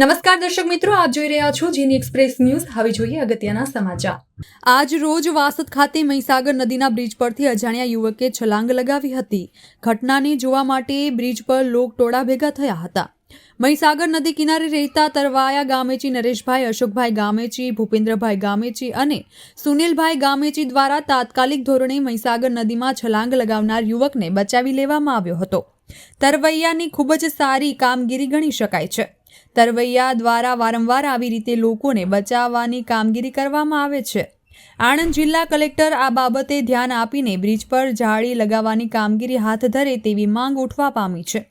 નમસ્કાર દર્શક મિત્રો, આપ જોઈ રહ્યા છો જીની એક્સપ્રેસ ન્યૂઝ. હવે જોઈએ અગત્યના સમાચાર. આજ રોજ વાસદ ખાતે મહીસાગર નદીના બ્રિજ પરથી અજાણ્યા યુવકે છલાંગ લગાવી હતી. ઘટનાને જોવા માટે બ્રિજ પર લોક ટોળા ભેગા થયા હતા. મહીસાગર નદી કિનારે રહેતા તરવાયા ગામેચી નરેશભાઈ, અશોકભાઈ ગામેચી, ભૂપેન્દ્રભાઈ ગામેચી અને સુનિલભાઈ ગામેચી દ્વારા તાત્કાલિક ધોરણે મહીસાગર નદીમાં છલાંગ લગાવનાર યુવકને બચાવી લેવામાં આવ્યો હતો. તરવૈયાની ખૂબ જ સારી કામગીરી ગણી શકાય છે. તરવૈયા દ્વારા વારંવાર આવી રીતે લોકોને બચાવવાની કામગીરી કરવામાં આવે છે. આણંદ જિલ્લા કલેક્ટર આ બાબતે ધ્યાન આપીને બ્રિજ પર જાળી લગાવવાની કામગીરી હાથ ધરે તેવી માંગ ઉઠવા પામી છે.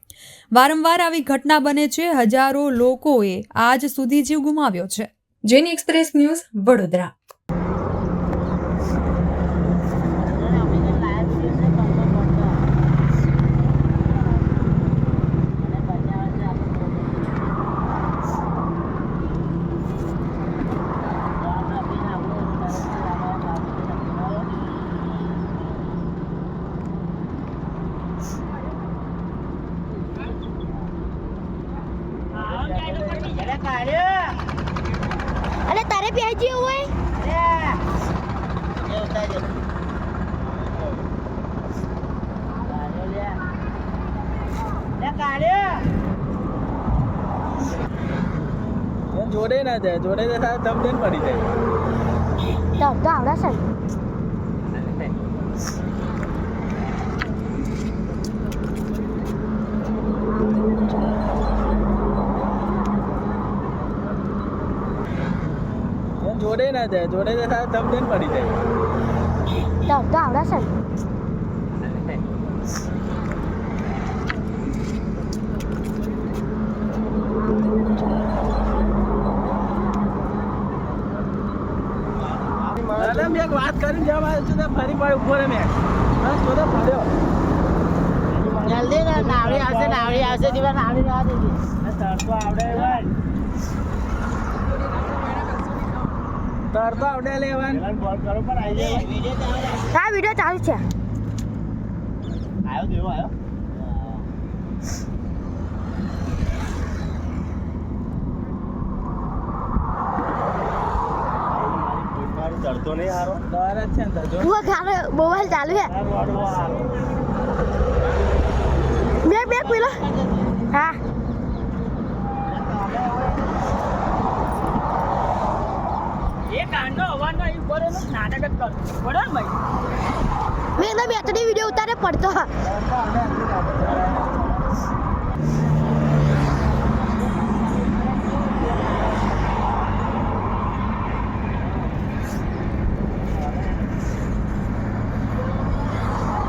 વારંવાર આવી ઘટના બને છે, હજારો લોકોએ આજ સુધી જીવ ગુમાવ્યો છે. જેની એક્સપ્રેસ ન્યૂઝ વડોદરા. અરે તારે પ્યાજ જેવું હોય? જોડે ના જાય જોડે જાય તમને પડી જાય. તો તો આવડે છે. જોડે ના જાય જોડે જાય તમને પડી જાય. તો તો આવડે છે. મેં એક વાત કરીને જવા આવ્યો છું ફરી પાડ ઊભો રે મેં. બસ બધો ફર્યો. જલ્દી ને નાવડી આવશે નાવડી આવશે જીવા નાવડી જવા દેજે આવડે ભાઈ. તરતો આવડે લેવન હા વીડિયો ચાલુ છે આવ્યો દેવો આવ્યો ચડતો નહીં હારો ડર જ છે. ને જો મોબાઈલ ચાલુ છે. બે બે પેલો. નાટક જ કર. બરોબર ભાઈ? મેં એના બે ત્રણ વીડિયો ઉતારે પડતો.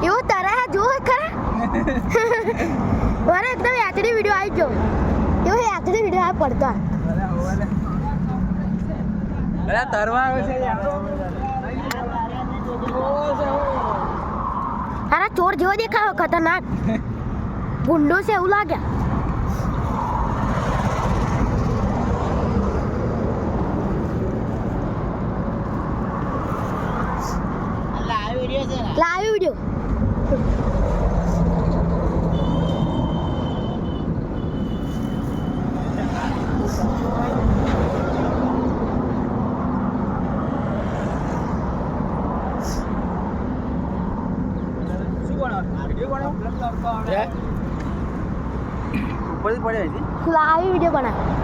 એવું તારા જો ખરા? મારે એકદમ યાત્રી વીડિયો આવી ગયો. એવો યાત્રી વીડિયો આ પડતો. તરવા આવે છે તારા ચોર જેવો દેખાયો ખતરનાક. ગુંડો છે એવું લાગે. લાઈવ વીડિયો ને લાઈવ વીડિયો શું બનાવો વીડિયો બનાવો ઉપરથી પડે છે લાઈવ વીડિયો બનાવ.